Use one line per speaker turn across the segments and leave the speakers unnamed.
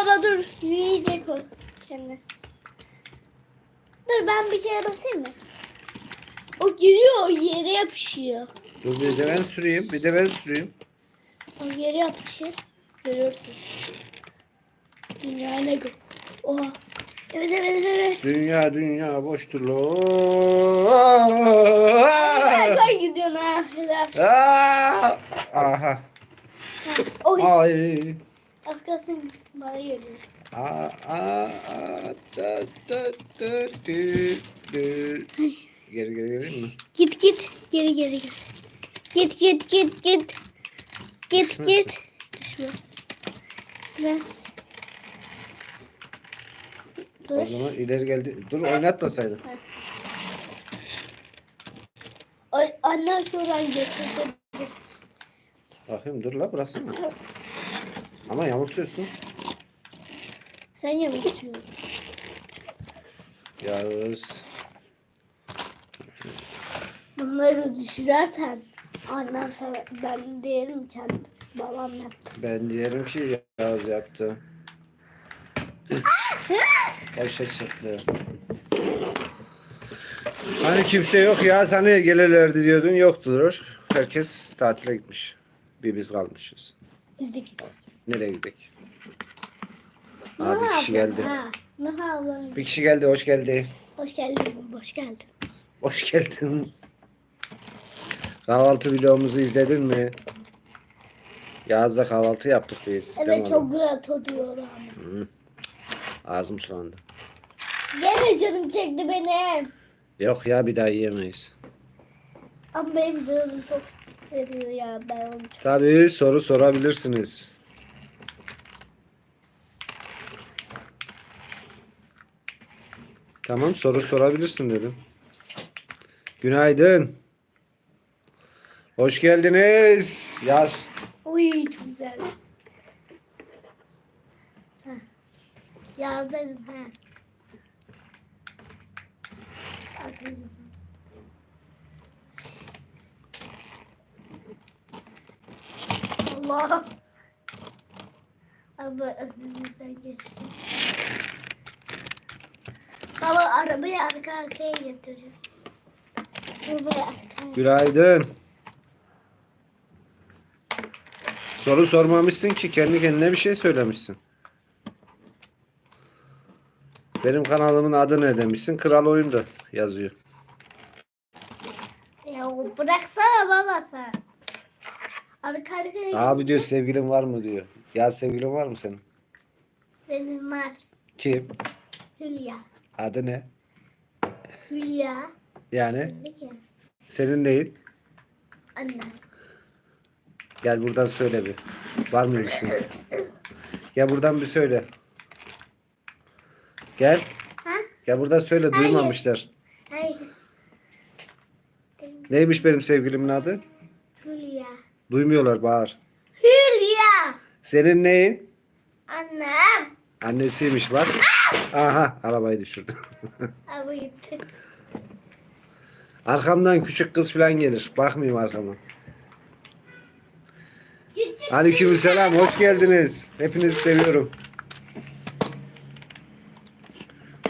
baba dur. Yiyecek o kendi. Dur ben bir kere basayım mı? O giriyor o yere yapışıyor.
Dur bir de ben süreyim. Bir de ben süreyim.
O yere yapışır. Görürsün. Dünya ne gö- Oha. Evet evet evet.
Dünya dünya boştur lo.
Ay koy gidiyorsun ha. Helal.
Aa! Aha.
Tamam. Oy.
Ay.
Az kalsın bana geliyor.
Aa, aa, aa, da, da, da, dü, dü. Geri geri geleyim mi?
Git git. Geri geri gel. Git git git git. Git
Düşmez.
git. Düşmez.
O
Dur.
zaman ileri geldi. Dur oynatmasaydın.
Ay, annem şuradan geçirdi.
Bakayım dur la bıraksana. Ama yamultuyorsun.
Sen yamultuyorsun.
Yağız.
Bunları düşürersen annem sana ben derim kendi babam yaptı.
Ben diyelim ki Yağız yaptı. Başa çıktı. Hani kimse yok ya sana gelirlerdi diyordun yoktur. Herkes tatile gitmiş. Bir biz kalmışız.
Biz de gidelim.
Nereye gidelim? Abi bir kişi geldi.
Ha, Nuh ablam.
Bir kişi geldi hoş geldi.
Hoş geldin. Hoş geldin.
Hoş geldin. Kahvaltı videomuzu izledin mi? Yağız'la kahvaltı yaptık biz. Değil
Evet çok
oğlum?
güzel ama.
Hı. Ağzım sulandı.
Gene canım çekti benim.
Yok ya bir daha yiyemeyiz.
Ama benim canım çok seviyor ya ben onu çok.
Tabii soru sorabilirsiniz. Tamam soru sorabilirsin dedim. Günaydın. Hoş geldiniz. Yaz.
Uy çok güzel. Yazdınız ha. Allah. Abi önümüzden geçsin. Baba arabayı arka arkaya getireceğim. Arabayı arkaya.
Günaydın. Soru sormamışsın ki kendi kendine bir şey söylemişsin. Benim kanalımın adı ne demişsin? Kral Oyunda yazıyor.
Ya bıraksana baba sen. Arka arkaya
Abi diyor sevgilin var mı diyor. Ya sevgilin var mı senin?
senin var.
Kim?
Hülya.
Adı ne?
Hülya.
Yani senin neyin?
Anne.
Gel buradan söyle bir. Var mıymış şimdi? Gel buradan bir söyle. Gel.
Ha?
Gel buradan söyle
Hayır.
duymamışlar.
Hayır.
Neymiş benim sevgilimin adı?
Hülya.
Duymuyorlar bağır.
Hülya.
Senin neyin?
Annem.
Annesiymiş bak. Aha arabayı düşürdü.
Abi gitti.
Arkamdan küçük kız falan gelir. Bakmayayım arkama.
Küçük.
Aleykümselam hoş geldiniz. Hepinizi seviyorum.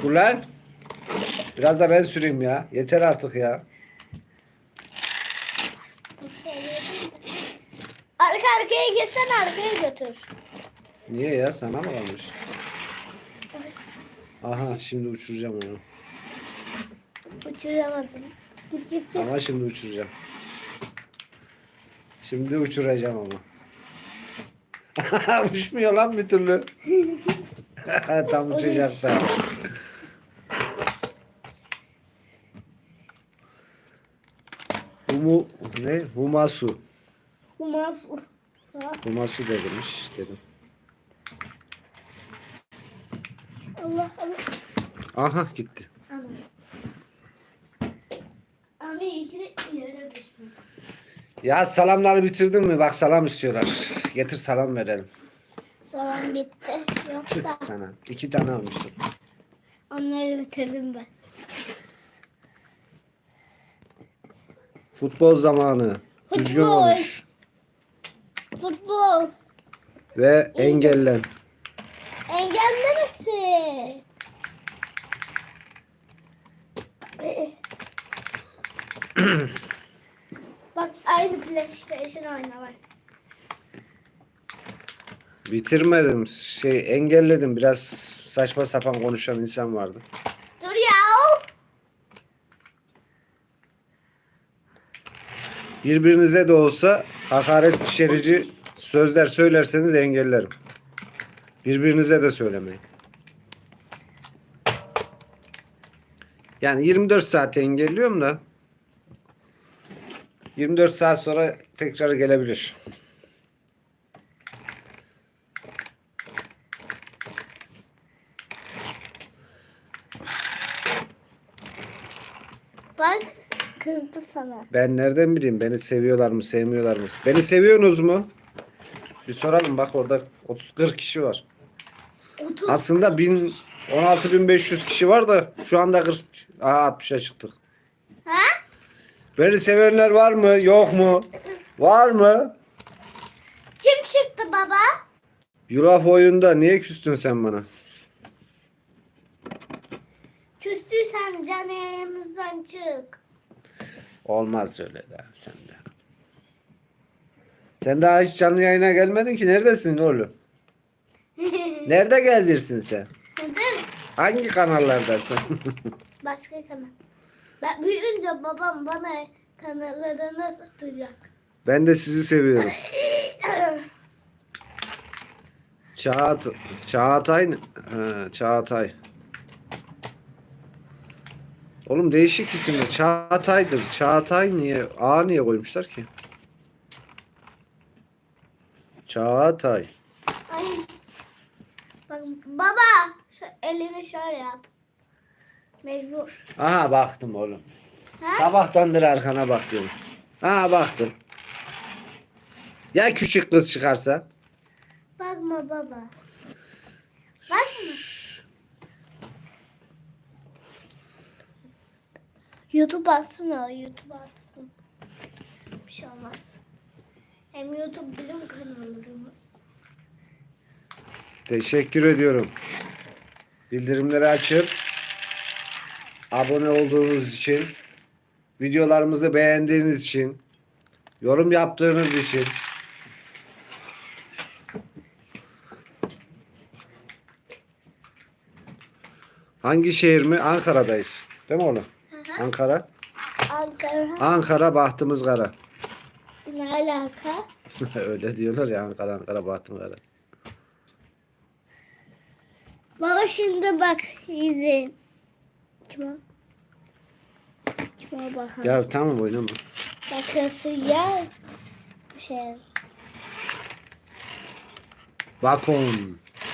Ulan biraz da ben süreyim ya. Yeter artık ya.
Arka arkaya geçsen arkaya götür.
Niye ya sana mı kalmış? Aha şimdi uçuracağım onu.
Uçuramadım. Git git git.
Ama şimdi uçuracağım. Şimdi uçuracağım ama. Uçmuyor lan bir türlü. Tam uçacak da. Humu ne? Humasu.
Humas. Ha,
Humasu demiş dedim.
Allah Allah.
Aha gitti.
Aman. Abi iyi yere düşmüş.
Ya salamları bitirdin mi? Bak salam istiyorlar. Getir salam verelim
Zaman bitti. Yok da
sana. İki tane almıştım.
onları bitirdim ben.
Futbol zamanı. Düzgün
Futbol.
konuş.
Futbol.
Ve engellen.
Bak aynı PlayStation oyna bak.
Bitirmedim. Şey engelledim. Biraz saçma sapan konuşan insan vardı.
Dur ya.
Birbirinize de olsa hakaret içerici sözler söylerseniz engellerim. Birbirinize de söylemeyin. Yani 24 saat engelliyorum da 24 saat sonra tekrar gelebilir.
Bak kızdı sana.
Ben nereden bileyim beni seviyorlar mı sevmiyorlar mı? Beni seviyorsunuz mu? Bir soralım bak orada 30-40 kişi var.
30.
Aslında 1000 16500 kişi var da şu anda 40 Aha 60'a çıktık.
Ha?
Beni sevenler var mı? Yok mu? Var mı?
Kim çıktı baba?
Yulaf oyunda niye küstün sen bana?
Küstüysen can yayımızdan çık.
Olmaz öyle de sen de. Sen daha hiç canlı yayına gelmedin ki. Neredesin oğlum? Nerede gezirsin sen?
Neden?
Hangi kanallardasın?
Başka kanal. Ben büyüyünce babam bana kanallarını satacak.
ben de sizi seviyorum. Çağat Çağatay? Ha, Çağatay. Oğlum değişik isimler. Çağatay'dır. Çağatay niye? A niye koymuşlar ki? Çağatay.
Baba şu elini şöyle yap. Mecbur.
Aha baktım oğlum.
Ha?
Sabahtandır arkana bakıyorum. Aha baktım. Ya küçük kız çıkarsa?
Bakma baba. Bakma. YouTube atsın o. YouTube atsın. Bir şey olmaz. Hem YouTube bizim kanallarımız.
Teşekkür ediyorum. Bildirimleri açıp abone olduğunuz için, videolarımızı beğendiğiniz için, yorum yaptığınız için Hangi şehir mi? Ankara'dayız. Değil mi oğlum?
Hı hı.
Ankara.
Ankara.
Ankara bahtımız kara.
Ne alaka?
Öyle diyorlar ya Ankara Ankara bahtımız kara.
Baba şimdi bak izleyin. Kim o? Kim o bakalım.
Ya tamam oynama.
Başkası ya. Şey.
Bakon.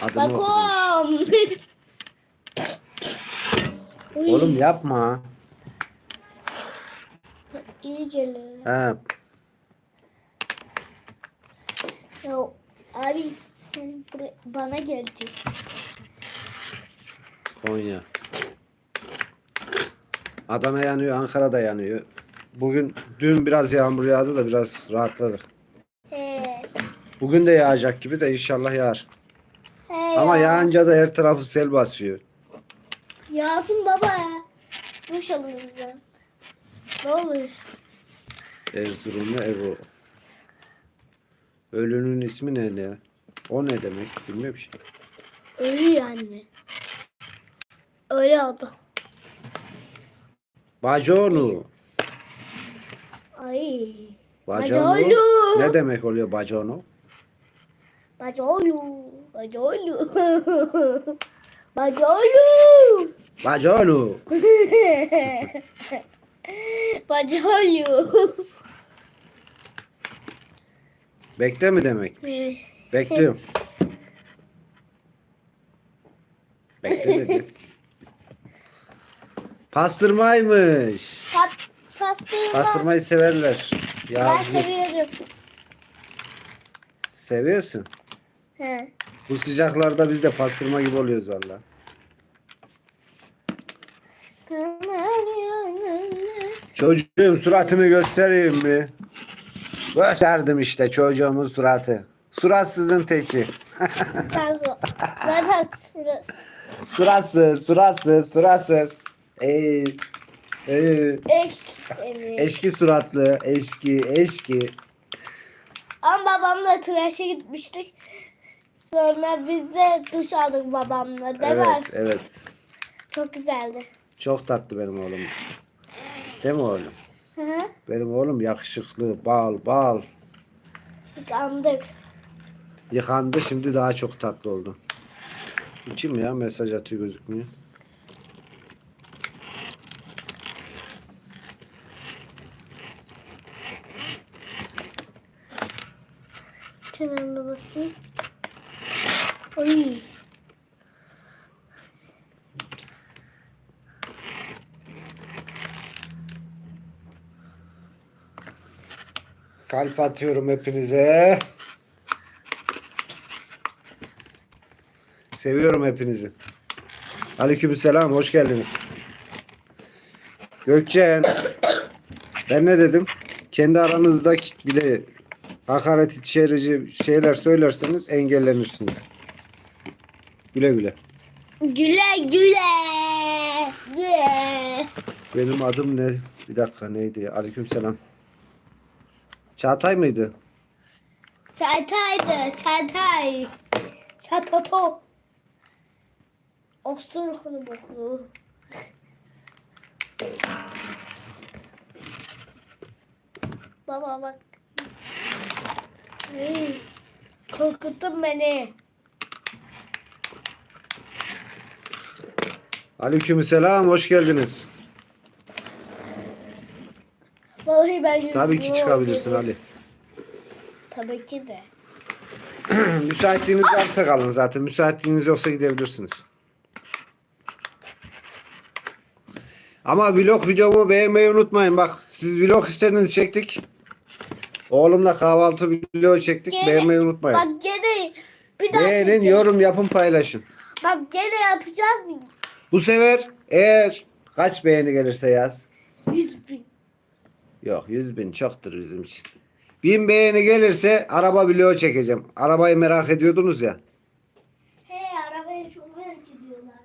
Adını
Bak
okumuş.
o. Uy,
Oğlum yapma.
iyi gelir.
Ha,
Ya abi sen buraya, bana gelecek.
Konya. Adana yanıyor, Ankara da yanıyor. Bugün dün biraz yağmur yağdı da biraz rahatladık.
He.
Bugün de yağacak gibi de inşallah yağar.
He
Ama
ya.
yağınca da her tarafı sel basıyor.
Yağsın baba ya. Duş bizden. Ne olur.
Erzurumlu Evo. Ölünün ismi ne ya? O ne demek? Bilmiyorum şey.
Ölü yani. Öyle oldu.
Baconu.
Ay.
Baconu.
Baconu.
Ne demek oluyor baconu?
Bacolu. Bacolu. Bacolu.
Baconu.
Bacolu.
Bekle mi demek? Bekliyorum. Bekle dedi. Pastırmaymış.
Pat, pastırma.
Pastırmayı severler.
Ben
Yazlık.
seviyorum.
Seviyorsun.
He.
Bu sıcaklarda biz de pastırma gibi oluyoruz valla. Çocuğun suratını göstereyim mi? Gösterdim işte çocuğumun suratı. Suratsızın teki.
Sen sor. Zaten.
Suratsız, suratsız, suratsız. Ey, Ee,
Eş seni.
eşki suratlı, eşki, eşki.
Ama babamla tıraşa gitmiştik. Sonra biz de duş aldık babamla. Değil mi?
Evet, evet.
Çok güzeldi.
Çok tatlı benim oğlum. Değil mi oğlum?
Hı hı.
Benim oğlum yakışıklı, bal, bal.
Yıkandık.
Yıkandı şimdi daha çok tatlı oldu. Kim ya mesaj atıyor gözükmüyor.
Kenarına basayım. Oy.
Kalp atıyorum hepinize. Seviyorum hepinizi. Aleykümselam hoş geldiniz. Gökçen. Ben ne dedim? Kendi aranızdaki bile hakaret içerici şeyler söylerseniz engellenirsiniz. Güle güle.
Güle güle. Güle.
Benim adım ne? Bir dakika neydi? Aleykümselam. Çağatay mıydı?
Çaytaydı. Çaytay. Çatoto. Osturuklu boklu. Baba bak. Ay, korkuttun beni.
Aleykümselam hoş geldiniz.
Vallahi ben
Tabii ki çıkabilirsin Ali.
Tabii ki de.
Müsaitliğiniz varsa kalın zaten. Müsaitliğiniz yoksa gidebilirsiniz. Ama vlog videomu beğenmeyi unutmayın. Bak siz vlog istediniz çektik. Oğlumla kahvaltı video çektik.
Gene-
beğenmeyi unutmayın.
Bak gene bir daha
Beğenin,
çekeceğiz.
yorum yapın, paylaşın.
Bak gene yapacağız.
Bu sefer eğer kaç beğeni gelirse yaz.
100 bin.
Yok 100 bin çoktur bizim için. Bin beğeni gelirse araba vlogu çekeceğim. Arabayı merak ediyordunuz ya.
He arabaya çok merak ediyorlardı.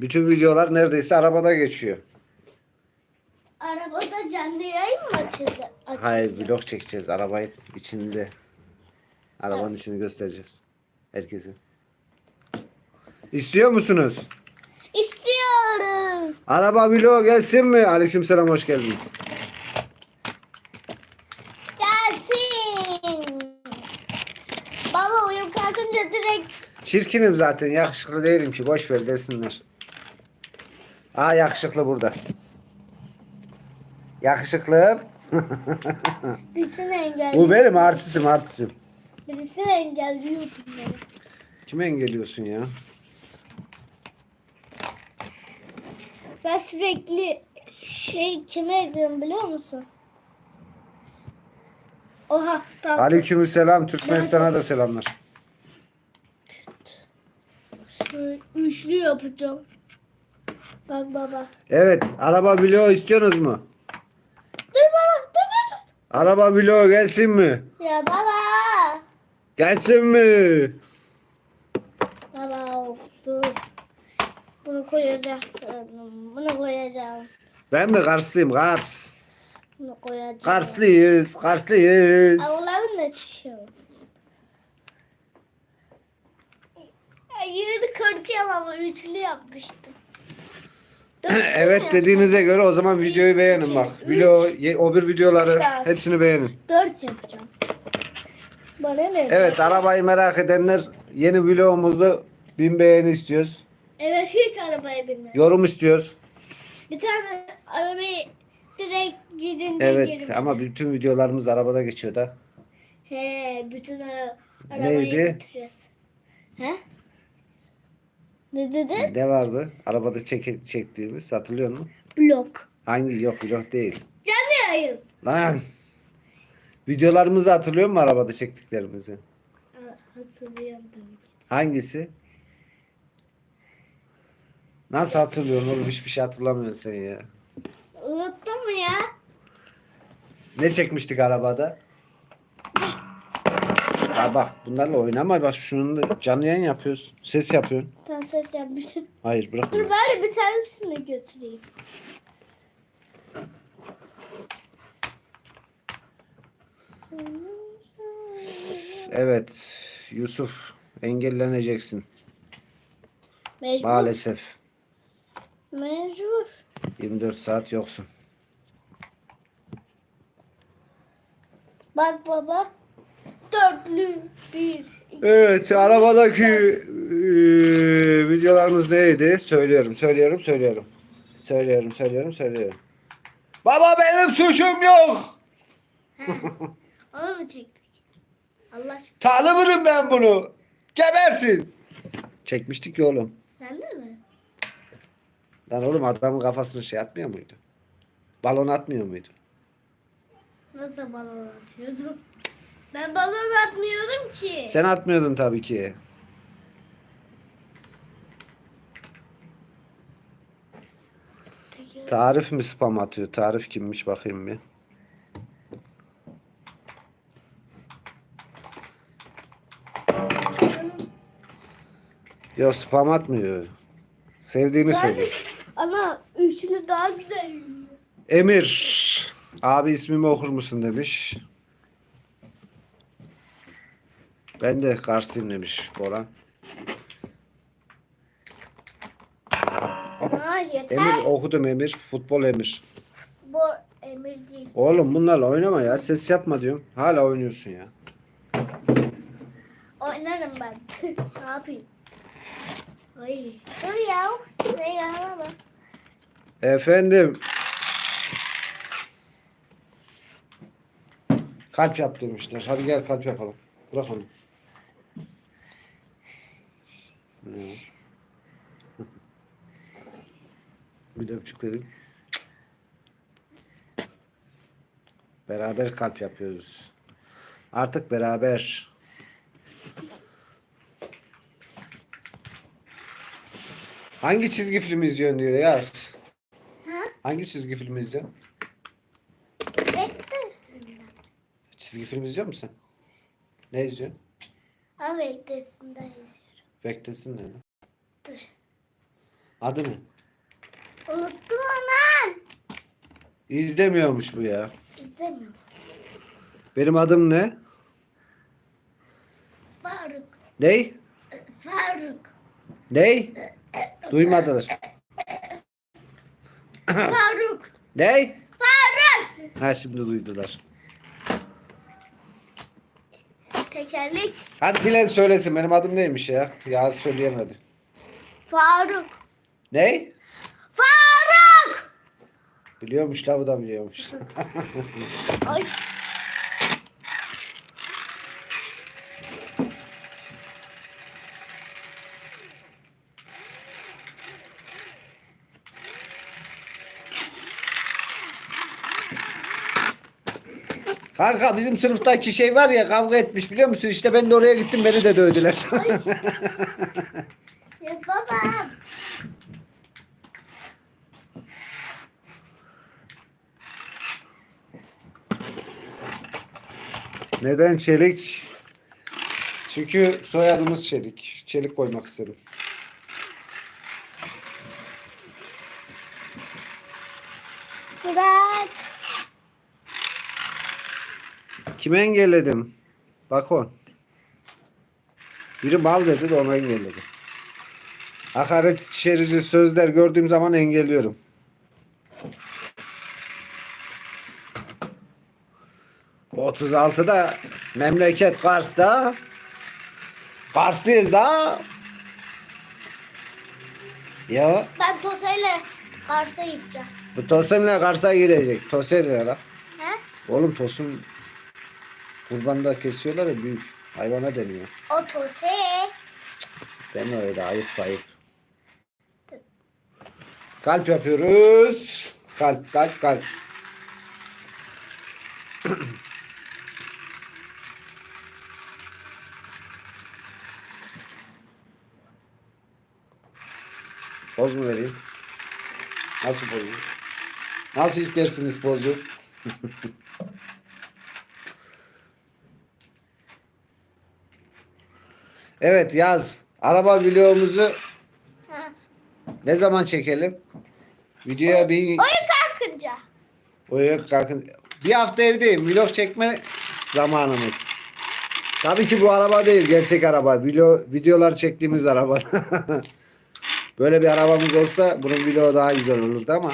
Bütün videolar neredeyse arabada geçiyor.
Arabada canlı yayın mı açacağız?
Hayır vlog çekeceğiz arabayı içinde. Arabanın içini göstereceğiz. Herkese. İstiyor musunuz?
İstiyoruz.
Araba vlog gelsin mi? Aleykümselam hoş geldiniz.
Gelsin. Baba uyum kalkınca direkt
Çirkinim zaten yakışıklı değilim ki boş ver desinler. Aa yakışıklı burada. Yakışıklı.
birisini engelliyor.
Bu benim artistim artistim.
Birisini engelliyordum beni.
Kime engelliyorsun ya?
Ben sürekli şey kime ediyorum biliyor musun? Oha tamam.
Aleykümselam Türkmenistan'a da selamlar.
Şöyle üçlü yapacağım. Bak baba.
Evet araba vlog istiyorsunuz mu?
Dur baba dur dur dur.
Araba vlog gelsin mi?
Ya baba.
Gelsin mi?
Baba dur. Bunu koyacağım. Bunu koyacağım.
Ben mi Karslıyım Kars?
Bunu koyacağım.
Karslıyız Karslıyız.
Allah'ın da çıkıyor. Yürü korkuyorum ama üçlü yapmıştım.
Evet dediğinize göre o zaman videoyu beğenin bak. Video, o bir videoları hepsini beğenin.
Dört yapacağım. Bana ne?
Evet arabayı merak edenler yeni vlogumuzu bin beğeni istiyoruz.
Evet hiç arabaya binmem.
Yorum istiyoruz.
Bir tane arabayı direkt gidince
Evet ama bütün videolarımız arabada geçiyor da.
He bütün ara arabayı
Neydi?
götüreceğiz. He? Ne dedin?
Ne vardı? Arabada çek çektiğimiz hatırlıyor musun?
Blok.
Hangi yok vlog değil.
Canlı yayın.
Lan. Videolarımızı hatırlıyor musun arabada çektiklerimizi?
Ha, Hatırlıyorum tabii ki.
Hangisi? Nasıl hatırlıyorsun oğlum? Hiçbir şey hatırlamıyorsun sen ya.
Unuttun mu ya?
Ne çekmiştik arabada? Ya bak bunlarla oynama bak şunun canlı yayın yapıyoruz. Ses yapıyorsun.
Tamam ses yapmışım.
Hayır bırak.
Dur bunu. bari bir tanesini götüreyim.
Evet Yusuf engelleneceksin.
Mecbur.
Maalesef.
Mecbur.
24 saat yoksun.
Bak baba. Dörtlü. Bir. iki,
Evet, arabadaki eee, videolarımız neydi? Söylüyorum, söylüyorum, söylüyorum. Söylüyorum, söylüyorum, söylüyorum. Baba benim suçum yok.
Onu mu çektik? Allah aşkına.
Tanımadım ben bunu. Gebersin. Çekmiştik ya oğlum.
Sen de mi?
Lan oğlum adamın kafasını şey atmıyor muydu? Balon atmıyor muydu?
Nasıl balon atıyordum? Ben balon atmıyorum ki.
Sen atmıyordun tabii ki. Tarif mi spam atıyor? Tarif kimmiş bakayım bir. Yok spam atmıyor. Sevdiğini
Ben-
söylüyor.
Ana üçlü daha güzel.
Emir. Abi ismimi okur musun demiş. Ben de Karslıyım demiş Boran.
Yeter.
Emir okudum Emir. Futbol Emir.
Bu emir değil.
Oğlum bunlarla oynama ya. Ses yapma diyorum. Hala oynuyorsun ya.
Oynarım ben. ne yapayım? Ay. Dur ya. Sırayı yakalama.
Efendim. Kalp yap demişler. Hadi gel kalp yapalım. Bırak onu. Ne? Bir de öpücük vereyim. Beraber kalp yapıyoruz. Artık beraber. Hangi çizgi film izliyorsun diyor Yaz.
Ha?
Hangi çizgi film izliyorsun?
Beklesin.
Çizgi film izliyor musun? Ne izliyorsun?
Ha beklesinden izliyorum.
Beklesin ne lan?
Dur.
Adı ne?
Unuttum hemen.
İzlemiyormuş bu ya.
İzlemiyorum.
Benim adım ne?
Faruk.
Ney?
Faruk.
Ney? Duymadılar.
Faruk.
Ney?
Faruk.
Ha şimdi duydular.
Tekerlek.
Hadi bilen söylesin benim adım neymiş ya? Ya söyleyemedi.
Faruk.
Ney?
Faruk.
Biliyormuş la bu da biliyormuş.
Ay.
Kanka bizim sınıftaki şey var ya kavga etmiş biliyor musun? İşte ben de oraya gittim beni de dövdüler.
Ya baba.
Neden çelik? Çünkü soyadımız çelik. Çelik koymak istedim.
Bırak.
Kime engelledim? Bak on. Biri mal dedi de onu engelledim. Hakaret içerici sözler gördüğüm zaman engelliyorum. 36'da memleket Kars'ta. Karslıyız da. Ya
Ben Tosa'yla Kars'a gideceğim.
bu Tosun'la Kars'a gidecek. Tosun ne la?
He?
Oğlum Tosun kurbanda kesiyorlar ya büyük hayvana deniyor.
O Tose.
Deme öyle ayıp ayıp. Kalp yapıyoruz. Kalp kalp kalp. Poz mu vereyim? Nasıl poz? Nasıl istersiniz pozu? evet yaz. Araba videomuzu ne zaman çekelim? Videoya bir
Oyun kalkınca.
Uyuyor kalkın. Bir hafta evdeyim. Vlog çekme zamanımız. Tabii ki bu araba değil gerçek araba. Video, videolar çektiğimiz araba. Böyle bir arabamız olsa bunun video daha güzel olurdu ama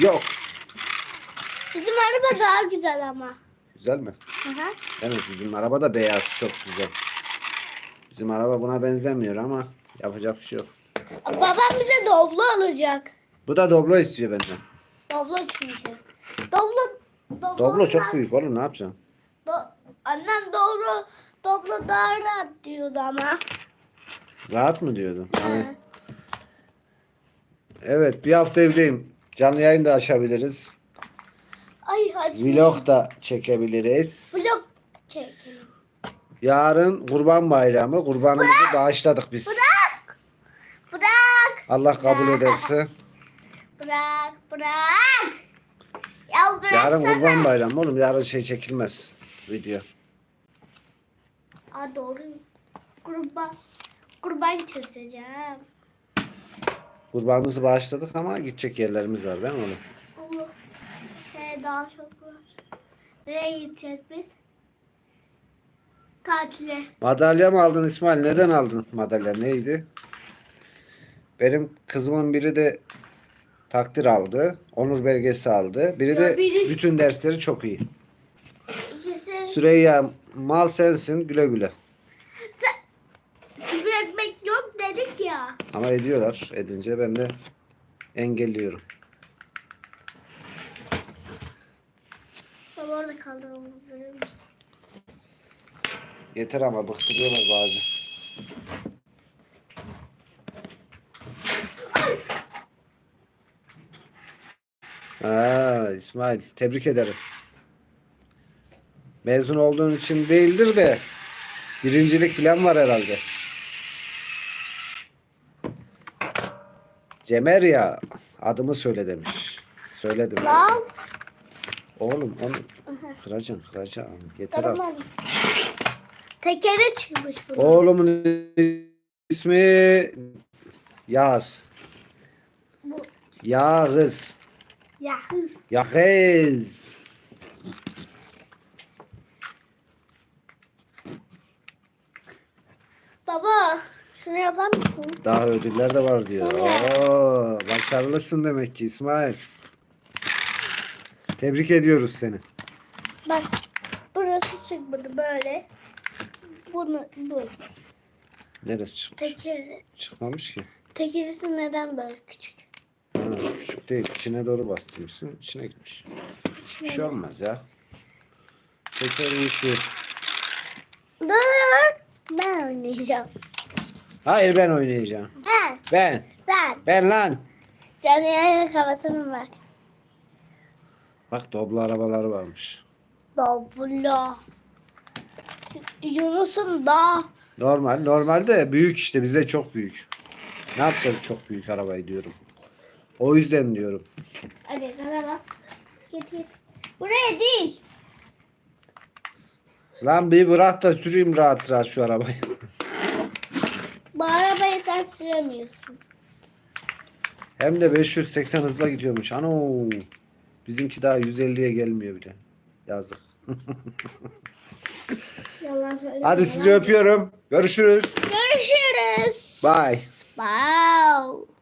yok.
Bizim araba daha güzel ama.
Güzel mi?
Hı hı.
Evet bizim araba da beyaz çok güzel. Bizim araba buna benzemiyor ama yapacak bir şey yok.
Babam bize doblo alacak.
Bu da Doblo istiyor benden.
Doblo çünkü. Doblo Doblo,
Doblo çok büyük oğlum ne yapacaksın?
Do- annem doğru Doblo daha rahat diyordu ama.
Rahat mı diyordun? Yani,
Hı.
Evet bir hafta evdeyim. Canlı yayın da açabiliriz.
Ay hadi.
Vlog da çekebiliriz.
Vlog çekelim.
Yarın kurban bayramı. Kurbanımızı bağışladık biz.
Bırak. Bırak.
Allah kabul ederse.
Bırak. Bırak. Ya bıraksana.
Yarın kurban bayramı oğlum. Yarın şey çekilmez. Video.
Aa doğru. Kurban. Kurban keseceğim.
Kurbanımızı bağışladık ama gidecek yerlerimiz var değil mi oğlum?
Olur. Daha çok var. Nereye gideceğiz biz? Tatile.
Madalya mı aldın İsmail? Neden aldın madalya? Neydi? Benim kızımın biri de takdir aldı. Onur belgesi aldı. Biri
Ya
de
biri-
bütün dersleri çok iyi.
İkisi
Süreyya mal sensin güle güle.
sen küfür etmek yok dedik ya.
Ama ediyorlar. Edince ben de engelliyorum.
Baba orada kaldı onu görür müsün?
Yeter ama bıktırıyorlar bazı. Aa, İsmail tebrik ederim. Mezun olduğun için değildir de birincilik falan var herhalde. Cemer ya adımı söyle demiş. Söyledim.
Lan.
Oğlum onu kıracaksın kıracaksın. Yeter artık.
Taramadım. Tekere çıkmış bu.
Oğlumun ismi Yağız.
Bu.
Yağız.
Ya hız.
Yağız.
Baba şunu yapar mısın?
Daha ödüller de var diyor. Oo, başarılısın demek ki İsmail. Tebrik ediyoruz seni.
Bak burası çıkmadı böyle. Bunu bu.
Neresi çıkmış?
Tekeri.
Çıkmamış ki.
Tekerisi neden böyle küçük?
Ha, küçük değil. İçine doğru bastırmışsın. İçine gitmiş. Bir şey olmaz ya. Teker iyisi.
Dur. Ben oynayacağım.
Hayır ben oynayacağım.
Ben.
Ben.
Ben.
Ben lan.
Canlı yayını kapatalım bak.
Bak doblo arabaları varmış.
Doblo. Yunus'un da.
Normal. Normalde büyük işte. Bize çok büyük. Ne yapacağız çok büyük arabayı diyorum. O yüzden diyorum.
Hadi sana bas. Git git. Buraya değil.
Lan bir bırak da süreyim rahat rahat şu arabayı.
Bu arabayı sen süremiyorsun.
Hem de 580 hızla gidiyormuş. Ano. Bizimki daha 150'ye gelmiyor bile. Yazık.
Yalan söyleme.
Hadi sizi öpüyorum. Görüşürüz.
Görüşürüz.
Bye.
Bye.